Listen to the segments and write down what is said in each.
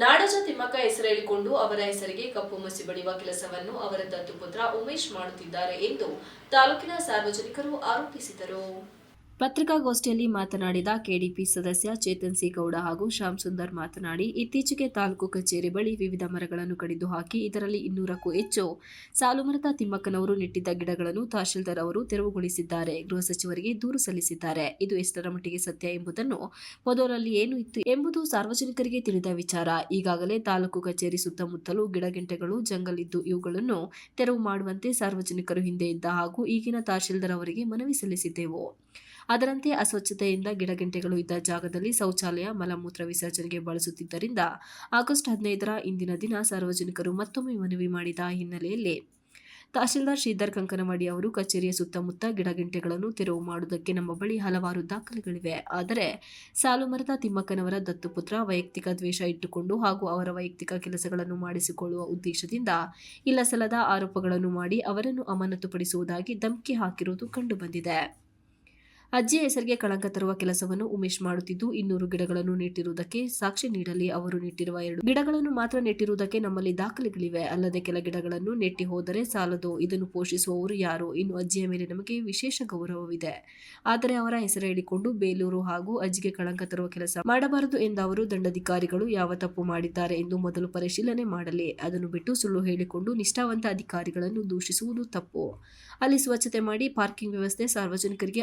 ನಾಡೋಜ ತಿಮ್ಮಕ್ಕ ಹೆಸರೇಳಿಕೊಂಡು ಅವರ ಹೆಸರಿಗೆ ಕಪ್ಪು ಮಸಿ ಬಳಿಯುವ ಕೆಲಸವನ್ನು ಅವರ ದತ್ತುಪುತ್ರ ಉಮೇಶ್ ಮಾಡುತ್ತಿದ್ದಾರೆ ಎಂದು ತಾಲೂಕಿನ ಸಾರ್ವಜನಿಕರು ಆರೋಪಿಸಿದರು. ಪತ್ರಿಕಾಗೋಷ್ಠಿಯಲ್ಲಿ ಮಾತನಾಡಿದ ಕೆಡಿಪಿ ಸದಸ್ಯ ಚೇತನ್ ಸಿ ಗೌಡ ಹಾಗೂ ಶ್ಯಾಮ್ ಸುಂದರ್ ಮಾತನಾಡಿ, ಇತ್ತೀಚೆಗೆ ತಾಲೂಕು ಕಚೇರಿ ಬಳಿ ವಿವಿಧ ಮರಗಳನ್ನು ಕಡಿದು ಹಾಕಿ, ಇದರಲ್ಲಿ ಇನ್ನೂರಕ್ಕೂ ಹೆಚ್ಚು ಸಾಲುಮರದ ತಿಮ್ಮಕ್ಕನವರು ನೆಟ್ಟಿದ್ದ ಗಿಡಗಳನ್ನು ತಹಶೀಲ್ದಾರ್ ಅವರು ತೆರವುಗೊಳಿಸಿದ್ದಾರೆ. ಗೃಹ ಸಚಿವರಿಗೆ ದೂರು ಸಲ್ಲಿಸಿದ್ದಾರೆ. ಇದು ಎಷ್ಟರ ಮಟ್ಟಿಗೆ ಸತ್ಯ ಎಂಬುದನ್ನು ಮೊದಲಲ್ಲಿ ಏನು ಇತ್ತು ಎಂಬುದು ಸಾರ್ವಜನಿಕರಿಗೆ ತಿಳಿದ ವಿಚಾರ. ಈಗಾಗಲೇ ತಾಲೂಕು ಕಚೇರಿ ಸುತ್ತಮುತ್ತಲೂ ಗಿಡಗೆಂಟೆಗಳು ಜಂಗಲ್ ಇದ್ದು ಇವುಗಳನ್ನು ತೆರವು ಮಾಡುವಂತೆ ಸಾರ್ವಜನಿಕರು ಹಿಂದೆ ಇದ್ದ ಹಾಗೂ ಈಗಿನ ತಹಶೀಲ್ದಾರ್ ಅವರಿಗೆ ಮನವಿ ಸಲ್ಲಿಸಿದ್ದೆವು. ಅದರಂತೆ ಅಸ್ವಚ್ಛತೆಯಿಂದ ಗಿಡಗಂಟೆಗಳು ಇದ್ದ ಜಾಗದಲ್ಲಿ ಶೌಚಾಲಯ, ಮಲಮೂತ್ರ ವಿಸರ್ಜನೆಗೆ ಬಳಸುತ್ತಿದ್ದರಿಂದ ಆಗಸ್ಟ್ ಹದಿನೈದರ ಇಂದಿನ ದಿನ ಸಾರ್ವಜನಿಕರು ಮತ್ತೊಮ್ಮೆ ಮನವಿ ಮಾಡಿದ ಹಿನ್ನೆಲೆಯಲ್ಲಿ ತಹಶೀಲ್ದಾರ್ ಶ್ರೀಧರ್ ಕಂಕನವಾಡಿ ಅವರು ಕಚೇರಿಯ ಸುತ್ತಮುತ್ತ ಗಿಡಗಂಟೆಗಳನ್ನು ತೆರವು ಮಾಡುವುದಕ್ಕೆ ನಮ್ಮ ಬಳಿ ಹಲವಾರು ದಾಖಲೆಗಳಿವೆ. ಆದರೆ ಸಾಲು ಮರದ ತಿಮ್ಮಕ್ಕನವರ ದತ್ತುಪುತ್ರ ವೈಯಕ್ತಿಕ ದ್ವೇಷ ಇಟ್ಟುಕೊಂಡು ಹಾಗೂ ಅವರ ವೈಯಕ್ತಿಕ ಕೆಲಸಗಳನ್ನು ಮಾಡಿಸಿಕೊಳ್ಳುವ ಉದ್ದೇಶದಿಂದ ಇಲ್ಲಸಲ್ಲದ ಆರೋಪಗಳನ್ನು ಮಾಡಿ ಅವರನ್ನು ಅಮಾನತುಪಡಿಸುವುದಾಗಿ ಧಮಕಿ ಹಾಕಿರುವುದು ಕಂಡುಬಂದಿದೆ. ಅಜ್ಜಿಯ ಹೆಸರಿಗೆ ಕಳಂಕ ತರುವ ಕೆಲಸವನ್ನು ಉಮೇಶ್ ಮಾಡುತ್ತಿದ್ದು, ಇನ್ನೂರು ಗಿಡಗಳನ್ನು ನೆಟ್ಟಿರುವುದಕ್ಕೆ ಸಾಕ್ಷಿ ನೀಡಲಿ. ಅವರು ನೆಟ್ಟಿರುವ ಎರಡು ಗಿಡಗಳನ್ನು ಮಾತ್ರ ನೆಟ್ಟಿರುವುದಕ್ಕೆ ನಮ್ಮಲ್ಲಿ ದಾಖಲೆಗಳಿವೆ. ಅಲ್ಲದೆ ಕೆಲ ಗಿಡಗಳನ್ನು ನೆಟ್ಟಿ ಹೋದರೆ ಸಾಲದು. ಇದನ್ನು ಪೋಷಿಸುವವರು ಯಾರು? ಇನ್ನು ಅಜ್ಜಿಯ ಮೇಲೆ ನಮಗೆ ವಿಶೇಷ ಗೌರವವಿದೆ. ಆದರೆ ಅವರ ಹೆಸರು ಹೇಳಿಕೊಂಡು ಬೇಲೂರು ಹಾಗೂ ಅಜ್ಜಿಗೆ ಕಳಂಕ ತರುವ ಕೆಲಸ ಮಾಡಬಾರದು ಎಂದ ಅವರು ದಂಡಾಧಿಕಾರಿಗಳು ಯಾವ ತಪ್ಪು ಮಾಡಿದ್ದಾರೆ ಎಂದು ಮೊದಲು ಪರಿಶೀಲನೆ ಮಾಡಲಿ. ಅದನ್ನು ಬಿಟ್ಟು ಸುಳ್ಳು ಹೇಳಿಕೊಂಡು ನಿಷ್ಠಾವಂತ ಅಧಿಕಾರಿಗಳನ್ನು ದೂಷಿಸುವುದು ತಪ್ಪು. ಅಲ್ಲಿ ಸ್ವಚ್ಛತೆ ಮಾಡಿ ಪಾರ್ಕಿಂಗ್ ವ್ಯವಸ್ಥೆ ಸಾರ್ವಜನಿಕರಿಗೆ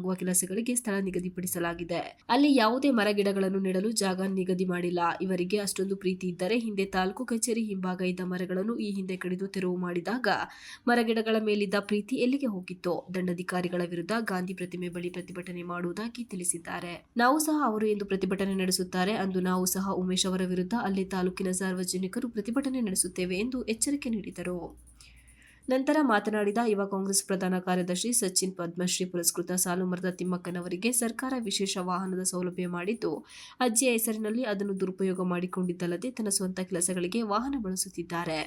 ಅನುಕೂಲವಾಗುವ ಕೆಲಸಗಳಿಗೆ ಸ್ಥಳ ನಿಗದಿಪಡಿಸಲಾಗಿದೆ. ಅಲ್ಲಿ ಯಾವುದೇ ಮರ ಗಿಡಗಳನ್ನು ನೆಡಲು ಜಾಗ ನಿಗದಿ ಮಾಡಿಲ್ಲ. ಇವರಿಗೆ ಅಷ್ಟೊಂದು ಪ್ರೀತಿ ಇದ್ದರೆ ಹಿಂದೆ ತಾಲೂಕು ಕಚೇರಿ ಹಿಂಭಾಗ ಇದ್ದ ಮರಗಳನ್ನು ಈ ಹಿಂದೆ ಕಡಿದು ತೆರವು ಮಾಡಿದಾಗ ಮರಗಿಡಗಳ ಮೇಲಿದ್ದ ಪ್ರೀತಿ ಎಲ್ಲಿಗೆ ಹೋಗಿತ್ತು? ದಂಡಾಧಿಕಾರಿಗಳ ವಿರುದ್ಧ ಗಾಂಧಿ ಪ್ರತಿಮೆ ಬಳಿ ಪ್ರತಿಭಟನೆ ಮಾಡುವುದಾಗಿ ತಿಳಿಸಿದ್ದಾರೆ. ನಾವು ಸಹ ಅವರು ಎಂದು ಪ್ರತಿಭಟನೆ ನಡೆಸುತ್ತಾರೆ. ಅಂದು ನಾವು ಸಹ ಉಮೇಶ್ ಅವರ ವಿರುದ್ಧ ಅಲ್ಲಿ ತಾಲೂಕಿನ ಸಾರ್ವಜನಿಕರು ಪ್ರತಿಭಟನೆ ನಡೆಸುತ್ತೇವೆ ಎಂದು ಎಚ್ಚರಿಕೆ ನೀಡಿದರು. ನಂತರ ಮಾತನಾಡಿದ ಯುವ ಕಾಂಗ್ರೆಸ್ ಪ್ರಧಾನ ಕಾರ್ಯದರ್ಶಿ ಸಚಿನ್ ಪದ್ಮಶ್ರೀ ಪುರಸ್ಕೃತ ಸಾಲುಮರದ ತಿಮ್ಮಕ್ಕನವರಿಗೆ ಸರ್ಕಾರ ವಿಶೇಷ ವಾಹನದ ಸೌಲಭ್ಯ ಮಾಡಿದ್ದು, ಅಜ್ಜಿಯ ಹೆಸರಿನಲ್ಲಿ ಅದನ್ನು ದುರುಪಯೋಗ ಮಾಡಿಕೊಂಡಿದ್ದಲ್ಲದೆ ತನ್ನ ಸ್ವಂತ ಕೆಲಸಗಳಿಗೆ ವಾಹನ ಬಳಸುತ್ತಿದ್ದಾರೆ.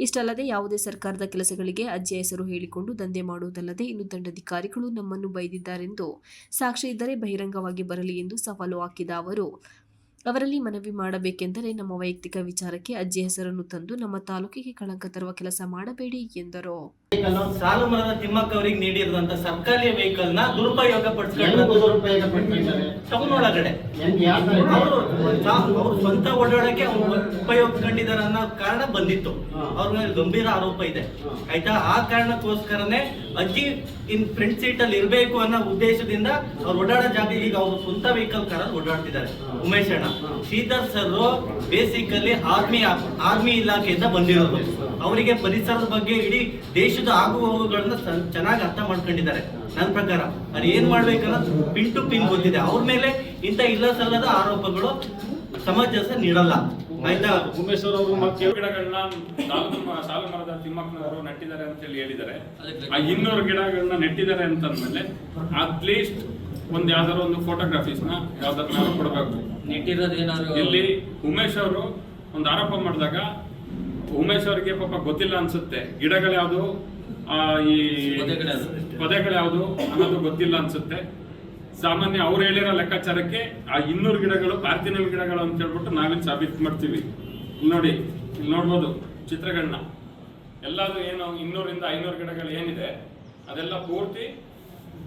ಇಷ್ಟಲ್ಲದೆ ಯಾವುದೇ ಸರ್ಕಾರದ ಕೆಲಸಗಳಿಗೆ ಅಜ್ಜಿಯ ಹೆಸರು ಹೇಳಿಕೊಂಡು ದಂಧೆ ಮಾಡುವುದಲ್ಲದೆ ಇನ್ನು ದಂಡಾಧಿಕಾರಿಗಳು ನಮ್ಮನ್ನು ಬೈದಿದ್ದಾರೆಂದು ಸಾಕ್ಷಿ ಇದ್ದರೆ ಬಹಿರಂಗವಾಗಿ ಬರಲಿ ಎಂದು ಸವಾಲು ಹಾಕಿದ ಅವರು. ಅವರಲ್ಲಿ ಮನವಿ ಮಾಡಬೇಕೆಂದರೆ ನಮ್ಮ ವೈಯಕ್ತಿಕ ವಿಚಾರಕ್ಕೆ ಅಜ್ಜಿ ಹೆಸರನ್ನು ತಂದು ನಮ್ಮ ತಾಲೂಕಿಗೆ ಕಳಂಕ ತರುವ ಕೆಲಸ ಮಾಡಬೇಡಿ ಎಂದರು. ಸಾಲು ಮರದ ತಿಮ್ಮಕ್ಕ ಅವರಿಗೆ ನೀಡಿರುವಂತ ಸರ್ಕಾರಿ ವೆಹಿಕಲ್ನ ದುರುಪಯೋಗ ಹೆಂಗ್ ಪಡಿಸ್ಕೊಂಡು ದುರುಪಯೋಗ ಪಡ್ಕೊಂಡಿದ್ದಾರೆ ಟೌನ್ ಒಳಗಡೆ. ಹೆಂಗ್ ಯಾವ ತರ ಇದೆ? ಅವರು ಅವ್ರು ಸ್ವಂತ ಓಡಾಡಕ್ಕೆ ಅವ್ರು ಉಪಯೋಗಿಸ್ಕೊಂಡಿದ್ದಾರೆ ಅನ್ನೋ ಕಾರಣ ಬಂದಿತ್ತು. ಅವ್ರ ಮೇಲೆ ಗಂಭೀರ ಆರೋಪ ಇದೆ. ಆಯ್ತಾ? ಆ ಕಾರಣಕ್ಕೋಸ್ಕರನೇ ಅಜ್ಜಿ ಇನ್ ಫ್ರಂಟ್ ಸೀಟ್ ಅಲ್ಲಿ ಇರಬೇಕು ಅನ್ನೋ ಉದ್ದೇಶದಿಂದ ಅವ್ರು ಓಡಾಡೋ ಜಾಗ ಈಗ ಅವ್ರು ಸ್ವಂತ ವೆಹಿಕಲ್ ಕಾರ ಓಡಾಡ್ತಿದ್ದಾರೆ. ಉಮೇಶ್ ಅಣ್ಣ. Sridhar sir basically army army ಇಲಾಖೆಯಿಂದ ಬಂದಿರೋದು. ಅವರಿಗೆ ಪರಿಸರದ ಬಗ್ಗೆ ಇಡೀ ದೇಶದ ಆಗು ಹೋಗುಗಳನ್ನ ಚೆನ್ನಾಗಿ ಅರ್ಥ ಮಾಡ್ಕೊಂಡಿದ್ದಾರೆ. ನನ್ನ ಪ್ರಕಾರ. ಅದು ಏನ್ ಮಾಡ್ಬೇಕನ್ನೋದು ಪಿನ್ ಟು ಪಿನ್ ಗೊತ್ತಿದೆ. ಅವ್ರ ಮೇಲೆ ಇಂಥ ಇಲ್ಲ ಸಲ್ಲದ ಆರೋಪಗಳು ಸಮಂಜಸ ನೀಡಲ್ಲ. ಆಯ್ತಾ? ಉಮೇಶ್ವರ್ ಅವರು ಮತ್ತೆ ಗಿಡಗಳನ್ನ ಸಾಲು ಮರದ ತಿಮ್ಮಕ್ಕನವರು ನೆಟ್ಟಿದ್ದಾರೆ ಅಂತ ಹೇಳಿ ಹೇಳಿದ್ದಾರೆ. ಆ ಇನ್ನೂರು ಗಿಡಗಳನ್ನ ನೆಟ್ಟಿದ್ದಾರೆ ಅಂತಂದ್ಮೇಲೆ ಅಟ್ಲೀಸ್ಟ್ ಒಂದ್ ಯಾವ್ದಾದ್ರು ಒಂದು ಫೋಟೋಗ್ರಾಫೀಸ್ನ ಯಾವ್ದಾದ್ರು ಕೊಡಬೇಕು. ನೆಟ್ಟಿರೋದೇನಾದ್ರು ಇಲ್ಲಿ ಉಮೇಶ್ ಅವರು ಒಂದು ಆರೋಪ ಮಾಡಿದಾಗ ಉಮೇಶ್ ಅವರಿಗೆ ಪಾಪ ಗೊತ್ತಿಲ್ಲ ಅನ್ಸುತ್ತೆ. ಗಿಡಗಳು ಯಾವ್ದು ಈ ಪೊದೆಗಳು ಯಾವುದು? ಅನ್ನೋದು ಗೊತ್ತಿಲ್ಲ ಅನ್ಸುತ್ತೆ. ಸಾಮಾನ್ಯ ಅವ್ರು ಹೇಳಿರೋ ಲೆಕ್ಕಾಚಾರಕ್ಕೆ ಆ ಇನ್ನೂರು ಗಿಡಗಳು ಪಾರ್ಥಿನಲ್ ಗಿಡಗಳು ಅಂತ ಹೇಳ್ಬಿಟ್ಟು ನಾವಿಲ್ಲಿ ಸಾಬೀತು ಮಾಡ್ತೀವಿ. ನೋಡಿ, ಇಲ್ಲಿ ನೋಡ್ಬೋದು ಚಿತ್ರಗಳನ್ನ ಎಲ್ಲದು ಏನು ಇನ್ನೂರಿಂದ ಐನೂರು ಗಿಡಗಳು ಏನಿದೆ, ಅದೆಲ್ಲ ಪೂರ್ತಿ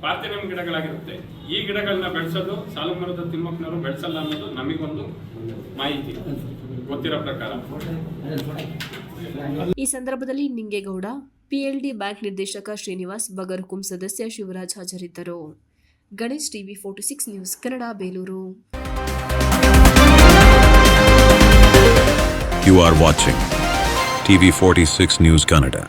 ಪಾರ್ಥಿನಮ್ ಗಿಡಗಳಾಗಿರುತ್ತೆ. ಈ ಗಿಡಗಳನ್ನ ಬೆಳೆಸೋದು ಸಾಲು ಮರದ ತಿಮ್ಮಕ್ಕನವರು ಬೆಳೆಸಲ್ಲ ಅನ್ನೋದು ನಮಗೊಂದು ಮಾಹಿತಿ, ಗೊತ್ತಿರೋ ಪ್ರಕಾರ. ಈ ಸಂದರ್ಭದಲ್ಲಿ ನಿಂಗೇಗೌಡ ಪಿಎಲ್ಡಿ ಬ್ಯಾಂಕ್ ನಿರ್ದೇಶಕ ಶ್ರೀನಿವಾಸ್ ಬಗರ್ ಹುಕುಂ ಸದಸ್ಯ ಶಿವರಾಜ್ ಹಾಜರಿದ್ದರು Ganesh TV forty six news Kannada Belur You are watching TV46 News Kannada.